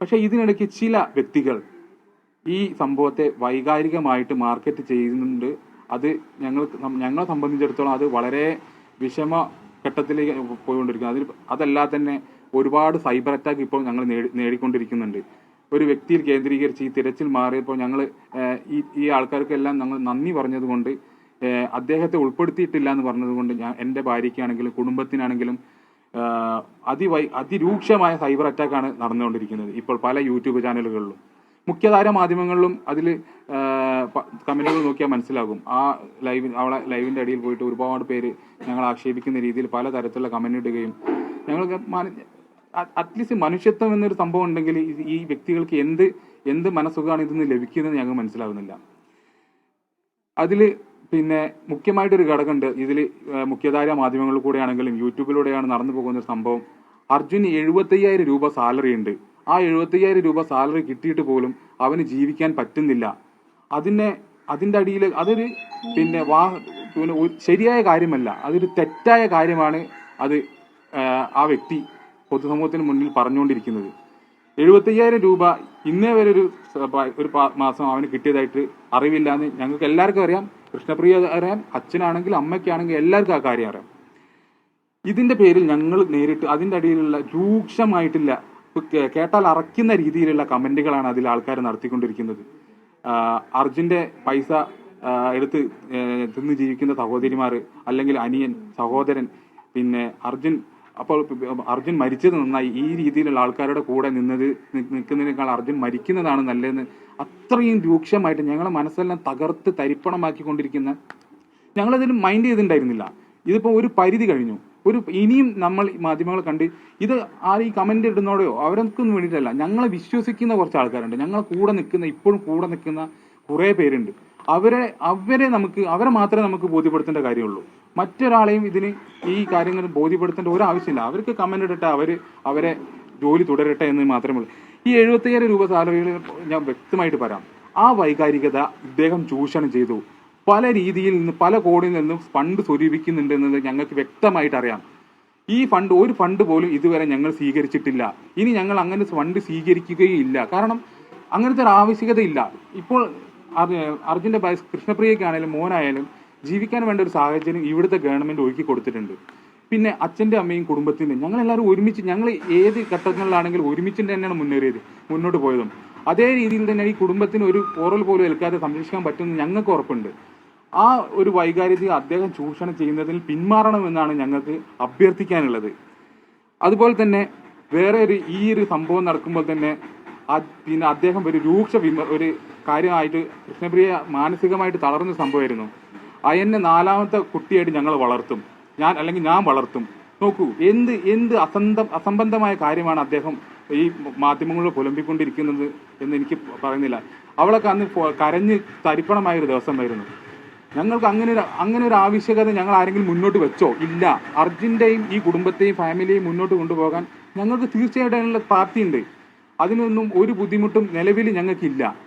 പക്ഷെ ഇതിനിടയ്ക്ക് ചില വ്യക്തികൾ ഈ സംഭവത്തെ വൈകാരികമായിട്ട് മാർക്കറ്റ് ചെയ്യുന്നുണ്ട്. അത് ഞങ്ങൾ ഞങ്ങളെ സംബന്ധിച്ചിടത്തോളം അത് വളരെ വിഷമ ഘട്ടത്തിലേക്ക് പോയിക്കൊണ്ടിരിക്കുന്നു. അതിൽ അതല്ലാതെ തന്നെ ഒരുപാട് സൈബർ അറ്റാക്ക് ഇപ്പോൾ ഞങ്ങൾ നേടി നേടിക്കൊണ്ടിരിക്കുന്നുണ്ട്. ഒരു വ്യക്തിയിൽ കേന്ദ്രീകരിച്ച് ഈ തിരച്ചിൽ മാറിയപ്പോൾ ഞങ്ങൾ ഈ ഈ ആൾക്കാർക്കെല്ലാം ഞങ്ങൾ നന്ദി പറഞ്ഞതുകൊണ്ട് അദ്ദേഹത്തെ ഉൾപ്പെടുത്തിയിട്ടില്ല എന്ന് പറഞ്ഞതുകൊണ്ട് ഞാൻ എന്റെ ഭാര്യയ്ക്കാണെങ്കിലും കുടുംബത്തിനാണെങ്കിലും അതിവൈ അതിരൂക്ഷമായ സൈബർ അറ്റാക്കാണ് നടന്നുകൊണ്ടിരിക്കുന്നത് ഇപ്പോൾ പല യൂട്യൂബ് ചാനലുകളിലും. മുഖ്യധാര മാധ്യമങ്ങളിലും അതിൽ കമന്റുകൾ നോക്കിയാൽ മനസ്സിലാകും. ആ ലൈവിൽ അവളെ ലൈവിന്റെ അടിയിൽ പോയിട്ട് ഒരുപാട് പേര് ഞങ്ങൾ ആക്ഷേപിക്കുന്ന രീതിയിൽ പല തരത്തിലുള്ള കമന്റ് ഇടുകയും ഞങ്ങൾക്ക് അറ്റ്ലീസ്റ്റ് മനുഷ്യത്വം എന്നൊരു സംഭവം ഉണ്ടെങ്കിൽ ഈ വ്യക്തികൾക്ക് എന്ത് എന്ത് മനസ്സുഖമാണ് ഇതിൽ നിന്ന് ലഭിക്കുന്നത് ഞങ്ങൾക്ക് മനസ്സിലാകുന്നില്ല. അതിൽ പിന്നെ മുഖ്യമായിട്ടൊരു ഘടകമുണ്ട്. ഇതിൽ മുഖ്യധാര മാധ്യമങ്ങളിൽ കൂടെ ആണെങ്കിലും യൂട്യൂബിലൂടെയാണ് നടന്നു പോകുന്ന ഒരു സംഭവം. അർജുന് എഴുപത്തയ്യായിരം രൂപ സാലറി ഉണ്ട്. ആ എഴുപത്തയ്യായിരം രൂപ സാലറി കിട്ടിയിട്ട് പോലും അവന് ജീവിക്കാൻ പറ്റുന്നില്ല. അതിനെ അതിന്റെ അടിയിൽ അതൊരു പിന്നെ വാ പിന്നെ ശരിയായ കാര്യമല്ല. അതൊരു തെറ്റായ കാര്യമാണ് അത് ആ വ്യക്തി പൊതുസമൂഹത്തിന് മുന്നിൽ പറഞ്ഞുകൊണ്ടിരിക്കുന്നത്. എഴുപത്തയ്യായിരം രൂപ ഇന്നേ വരെ ഒരു ഒരു മാസം അവന് കിട്ടിയതായിട്ട് അറിവില്ല എന്ന് ഞങ്ങൾക്ക് എല്ലാവർക്കും അറിയാം. കൃഷ്ണപ്രിയ അറിയാം അച്ഛനാണെങ്കിൽ അമ്മയ്ക്കാണെങ്കിൽ എല്ലാവർക്കും ആ കാര്യം അറിയാം. ഇതിന്റെ പേരിൽ ഞങ്ങൾ നേരിട്ട് അതിന്റെ അടിയിലുള്ള രൂക്ഷമായിട്ടില്ല കേട്ടാൽ അറയ്ക്കുന്ന രീതിയിലുള്ള കമന്റുകളാണ് അതിൽ ആൾക്കാർ നടത്തിക്കൊണ്ടിരിക്കുന്നത്. അർജുന്റെ പൈസ എടുത്ത് തിന്ന് ജീവിക്കുന്ന സഹോദരിമാർ അല്ലെങ്കിൽ അനിയൻ സഹോദരൻ പിന്നെ അർജുൻ അപ്പോൾ അർജുൻ മരിച്ചത് നന്നായി. ഈ രീതിയിലുള്ള ആൾക്കാരുടെ കൂടെ നിന്നത് നിൽക്കുന്നതിനേക്കാൾ അർജുൻ മരിക്കുന്നതാണ് നല്ലതെന്ന് അത്രയും രൂക്ഷമായിട്ട് ഞങ്ങളെ മനസ്സെല്ലാം തകർത്ത് തരിപ്പണമാക്കിക്കൊണ്ടിരിക്കുന്ന ഞങ്ങളതിൽ മൈൻഡ് ചെയ്തിട്ടുണ്ടായിരുന്നില്ല. ഇതിപ്പോൾ ഒരു പരിധി കഴിഞ്ഞു. ഒരു ഇനിയും നമ്മൾ മാധ്യമങ്ങളെ കണ്ട് ഇത് ആ ഈ കമന്റ് ഇടുന്നോടെയോ അവരൊന്നും വേണ്ടിയിട്ടല്ല. ഞങ്ങളെ വിശ്വസിക്കുന്ന കുറച്ച് ആൾക്കാരുണ്ട്. ഞങ്ങളെ കൂടെ നിൽക്കുന്ന ഇപ്പോഴും കൂടെ നിൽക്കുന്ന കുറേ പേരുണ്ട്. അവരെ അവരെ നമുക്ക് അവരെ മാത്രമേ നമുക്ക് ബോധ്യപ്പെടുത്തേണ്ട കാര്യമുള്ളൂ. മറ്റൊരാളെയും ഇതിന് ഈ കാര്യങ്ങൾ ബോധ്യപ്പെടുത്തേണ്ട ഒരു ആവശ്യമില്ല അവർക്ക് കമന്റ് ഇടട്ടെ അവർ അവരെ ജോലി തുടരട്ടെ എന്ന് മാത്രമേ ഉള്ളൂ. ഈ എഴുപത്തയ്യായിരം രൂപ സാലറിയിൽ ഞാൻ വ്യക്തമായിട്ട് പറയാം. ആ വൈകാരികത ഇദ്ദേഹം ചൂഷണം ചെയ്തു. പല രീതിയിൽ നിന്ന് പല കോടിയിൽ നിന്നും ഫണ്ട് സ്വരൂപിക്കുന്നുണ്ട് എന്നത് ഞങ്ങൾക്ക് വ്യക്തമായിട്ട് അറിയാം. ഈ ഫണ്ട് ഒരു ഫണ്ട് പോലും ഇതുവരെ ഞങ്ങൾ സ്വീകരിച്ചിട്ടില്ല. ഇനി ഞങ്ങൾ അങ്ങനെ ഫണ്ട് സ്വീകരിക്കുകയും ഇല്ല കാരണം അങ്ങനത്തെ ഒരു ആവശ്യകതയില്ല. ഇപ്പോൾ അർ- അർജുന്റെ ഭാര്യ കൃഷ്ണപ്രിയക്കാണെങ്കിലും മോനായാലും ജീവിക്കാൻ വേണ്ട ഒരു സാഹചര്യം ഇവിടുത്തെ ഗവൺമെന്റ് ഒരുക്കി കൊടുത്തിട്ടുണ്ട്. പിന്നെ അച്ഛന്റെ അമ്മയും കുടുംബത്തിന്റെ ഞങ്ങൾ എല്ലാവരും ഒരുമിച്ച് ഞങ്ങൾ ഏത് ഘട്ടങ്ങളിലാണെങ്കിലും ഒരുമിച്ച് തന്നെയാണ് മുന്നേറിയത് മുന്നോട്ട് പോയതും. അതേ രീതിയിൽ തന്നെ ഈ കുടുംബത്തിന് ഒരു പോറൽ പോലും ഏൽക്കാതെ സംരക്ഷിക്കാൻ പറ്റുമെന്ന് ഞങ്ങൾക്ക് ഉറപ്പുണ്ട്. ആ ഒരു വൈകാരിക അദ്ദേഹം ചൂഷണം ചെയ്യുന്നതിൽ പിന്മാറണമെന്നാണ് ഞങ്ങൾക്ക് അഭ്യർത്ഥിക്കാനുള്ളത്. അതുപോലെ തന്നെ വേറെ ഒരു ഈ ഒരു സംഭവം നടക്കുമ്പോൾ തന്നെ പിന്നെ അദ്ദേഹം ഒരു രൂക്ഷ വിമ ഒരു കാര്യമായിട്ട് കൃഷ്ണപ്രിയ മാനസികമായിട്ട് തളർന്ന സംഭവമായിരുന്നു. അയന്നെ നാലാമത്തെ കുട്ടിയായിട്ട് ഞങ്ങൾ വളർത്തും. ഞാൻ അല്ലെങ്കിൽ ഞാൻ വളർത്തും. നോക്കൂ എന്ത് എന്ത് അസന്ധ അസംബന്ധമായ കാര്യമാണ് അദ്ദേഹം ഈ മാധ്യമങ്ങളിൽ പുലമ്പിക്കൊണ്ടിരിക്കുന്നത് എന്ന് എനിക്ക് പറയുന്നില്ല. അവളൊക്കെ അന്ന് കരഞ്ഞ് തരിപ്പണമായ ഒരു ദിവസമായിരുന്നു. ഞങ്ങൾക്ക് അങ്ങനെ ഒരു അങ്ങനെ ഒരു ആവശ്യകത ഞങ്ങൾ ആരെങ്കിലും മുന്നോട്ട് വെച്ചോ? ഇല്ല. അർജുന്റെയും ഈ കുടുംബത്തെയും ഫാമിലിയെയും മുന്നോട്ട് കൊണ്ടുപോകാൻ ഞങ്ങൾക്ക് തീർച്ചയായിട്ടും അതിനുള്ള പ്രാപ്തിയുണ്ട് അതിനൊന്നും ഒരു ബുദ്ധിമുട്ടും നിലവിൽ ഞങ്ങൾക്കില്ല.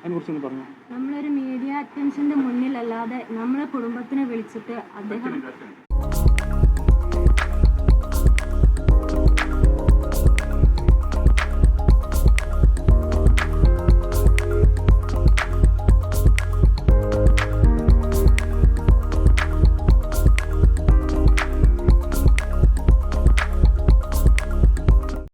അതിനെക്കുറിച്ചൊന്ന് പറഞ്ഞു. നമ്മളൊരു മീഡിയ അറ്റൻഷന്റെ മുന്നിലല്ലാതെ നമ്മളെ കുടുംബത്തിനെ വിളിച്ചിട്ട് അദ്ദേഹം